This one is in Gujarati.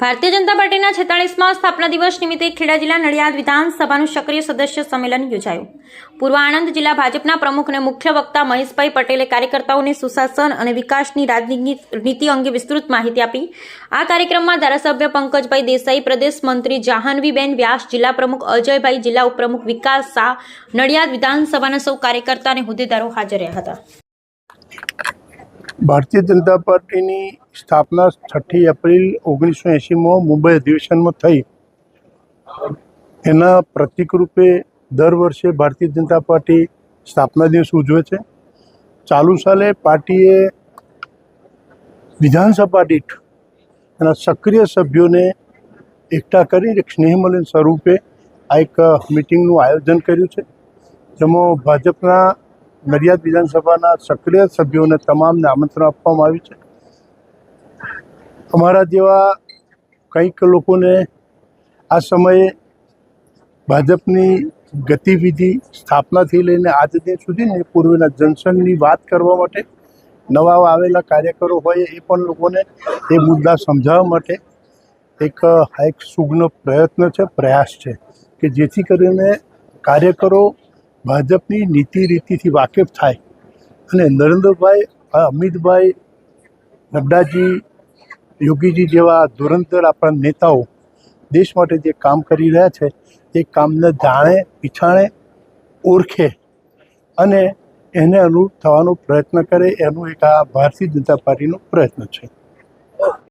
ભારતીય જનતા પાર્ટીના છેતાળીસમાં સ્થાપના દિવસ નિમિત્તે ખેડા જિલ્લા નડિયાદ વિધાનસભાનું સક્રિય સદસ્ય સંમેલન યોજાયું. પૂર્વ આણંદ જિલ્લા ભાજપના પ્રમુખ અને મુખ્ય વક્તા મહેશભાઈ પટેલે કાર્યકર્તાઓને સુશાસન અને વિકાસની રાજનીતિ નીતિ અંગે વિસ્તૃત માહિતી આપી. આ કાર્યક્રમમાં ધારાસભ્ય પંકજભાઈ દેસાઈ, પ્રદેશ મંત્રી જાહ્નવીબેન વ્યાસ, જિલ્લા પ્રમુખ અજયભાઈ, જિલ્લા ઉપપ્રમુખ વિકાસ શાહ, નડિયાદ વિધાનસભાના સૌ કાર્યકર્તા અને હોદ્દેદારો હાજર રહ્યા હતા. ભારતીય જનતા પાર્ટીની સ્થાપના છઠ્ઠી એપ્રિલ ઓગણીસો એંશીમાં મુંબઈ અધિવેશનમાં થઈ. એના પ્રતિકરૂપે દર વર્ષે ભારતીય જનતા પાર્ટી સ્થાપના દિવસ ઉજવે છે. ચાલુ સાલે પાર્ટીએ વિધાનસભા દીઠ એના સક્રિય સભ્યોને એકઠા કરી એક સ્નેહમલન સ્વરૂપે આ એક મિટિંગનું આયોજન કર્યું છે. જેમાં ભાજપના નડિયાદ વિધાનસભાના સક્રિય સભ્યોને તમામને આમંત્રણ આપવામાં આવ્યું છે. અમારા જેવા કંઈક લોકોને આ સમયે ભાજપની ગતિવિધિ સ્થાપનાથી લઈને આજ દિન સુધીને પૂર્વેના જનસંઘની વાત કરવા માટે નવા આવેલા કાર્યકરો હોય એ પણ લોકોને એ મુદ્દા સમજાવવા માટે એક, આ એક સુગ્ન પ્રયત્ન છે, પ્રયાસ છે કે જેથી કરીને કાર્યકરો ભાજપની નીતિ રીતિથી વાકેફ થાય અને નરેન્દ્રભાઈ અમિતભાઈ, નડ્ડાજી, યોગીજી જેવા ધુરંધર આપણા નેતાઓ દેશ માટે જે કામ કરી રહ્યા છે, એ કામને જાણે, પીછાણે ઓળખે અને એને અનુરૂપ થવાનો પ્રયત્ન કરે એનું એક આ ભારતીય જનતા પાર્ટીનો પ્રયત્ન છે.